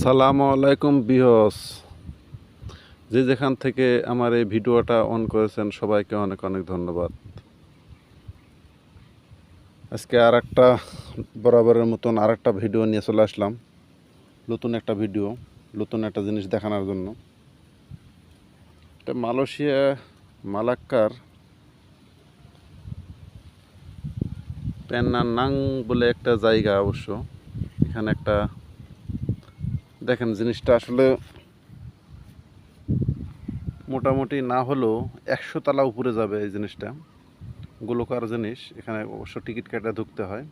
আসসালামু আলাইকুম বিহস। যে যেখান থেকে আমার এই ভিডিওটা অন করেছেন সবাইকে অনেক অনেক ধন্যবাদ। আজকে আর একটা বরাবরের মতন আর একটা ভিডিও নিয়ে চলে আসলাম। নতুন একটা ভিডিও, নতুন একটা জিনিস দেখানোর জন্য। এটা মালয়েশিয়া মালাক্কার পেন্নাং বলে একটা জায়গা অবশ্য। এখানে একটা দেখেন, জিনিসটা আসলে মোটামুটি না হলেও একশো তালা উপরে যাবে এই জিনিসটা। গোলকার জিনিস, এখানে অবশ্য টিকিট কেটে ঢুকতে হয়।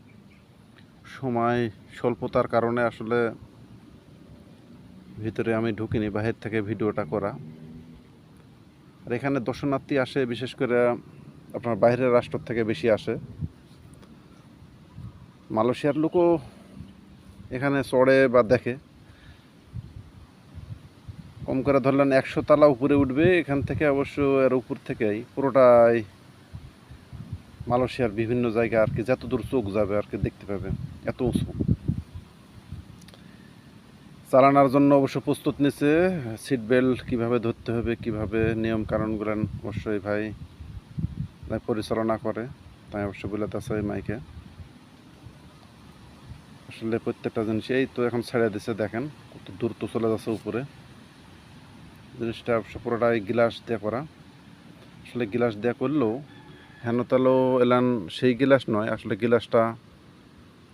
সময় স্বল্পতার কারণে আসলে ভিতরে আমি ঢুকিনি, বাহির থেকে ভিডিওটা করা। আর এখানে দর্শনার্থী আসে, বিশেষ করে আপনার বাইরের রাষ্ট্র থেকে বেশি আসে। মালয়েশিয়ার লোকও এখানে চড়ে বা দেখে। কম করে ধরলেন, একশো তালা উপরে উঠবে, এখান থেকে অবশ্য এর উপর থেকেই পুরোটাই মালয়েশিয়ার বিভিন্ন জায়গা আর কি যত দূর চোখ যাবে আর কি দেখতে পাবে এত উঁচু। চালানোর জন্য অবশ্য প্রস্তুত নিছে সিট বেল্ট কীভাবে ধরতে হবে, কীভাবে নিয়ম কানুনগুলো অবশ্যই ভাই পরিচালনা করে, তাই অবশ্য বলে ওই মাইকে। আসলে প্রত্যেকটা জিনিস এই তো এখন ছেড়ে দিছে, দেখেন কত দূর তো চলে যাচ্ছে উপরে। জিনিসটা পুরোটাই গ্লাস দিয়ে করা। আসলে গ্লাস দেওয়া করলেও হেনতালো এলান সেই গ্লাস নয়, আসলে গ্লাসটা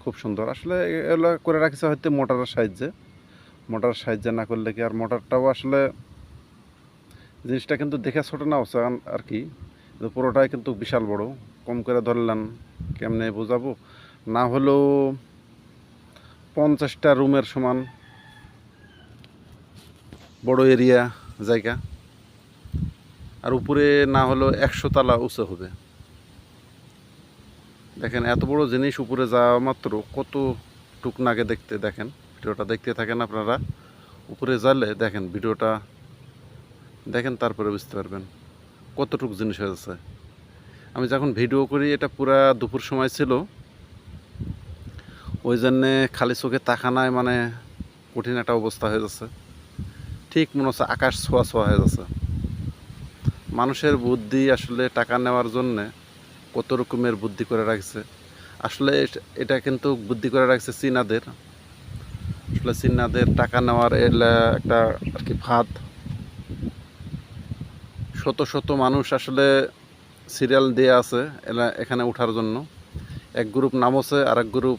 খুব সুন্দর। আসলে এগুলো করে রাখিছে হয়তো মোটরের সাহায্যে। মোটরের সাহায্যে না করলে কি আর মোটরটাও আসলে জিনিসটা কিন্তু দেখে ছোট না হচ্ছে আর কি। পুরোটাই কিন্তু বিশাল বড়। কম করে ধরলেন কেমনে বোঝাবো? না হলেও পঞ্চাশটা রুমের সমান বড় এরিয়া। জায়গা। আর উপরে না হলেও একশো তালা উঁচু হবে। দেখেন, এত বড় জিনিস উপরে যাওয়া মাত্র কত টুকনাকে দেখতে দেখেন। ভিডিওটা দেখতে থাকেন আপনারা। উপরে যালে দেখেন ভিডিওটা, দেখেন তারপরে বুঝতে পারবেন কতটুক জিনিস হয়েছে। আমি যখন ভিডিও করি, এটা পুরা দুপুর সময় ছিল। ওই জন্যে খালি চোখে তাকানায় মানে কঠিন একটা অবস্থা হয়ে যাচ্ছে। ঠিক মনে হচ্ছে আকাশ ছোঁয়া ছোঁয়া হয়ে যাচ্ছে। মানুষের বুদ্ধি আসলে টাকা নেওয়ার জন্যে কত রকমের বুদ্ধি করে রাখছে। আসলে এটা- কিন্তু বুদ্ধি করে রাখছে চীনাদের। আসলে চীনাদের টাকা নেওয়ার একটা আর কি ফাঁদ। শত শত মানুষ আসলে সিরিয়াল দিয়ে আছে এখানে ওঠার জন্য। এক গ্রুপ নামছে আর এক গ্রুপ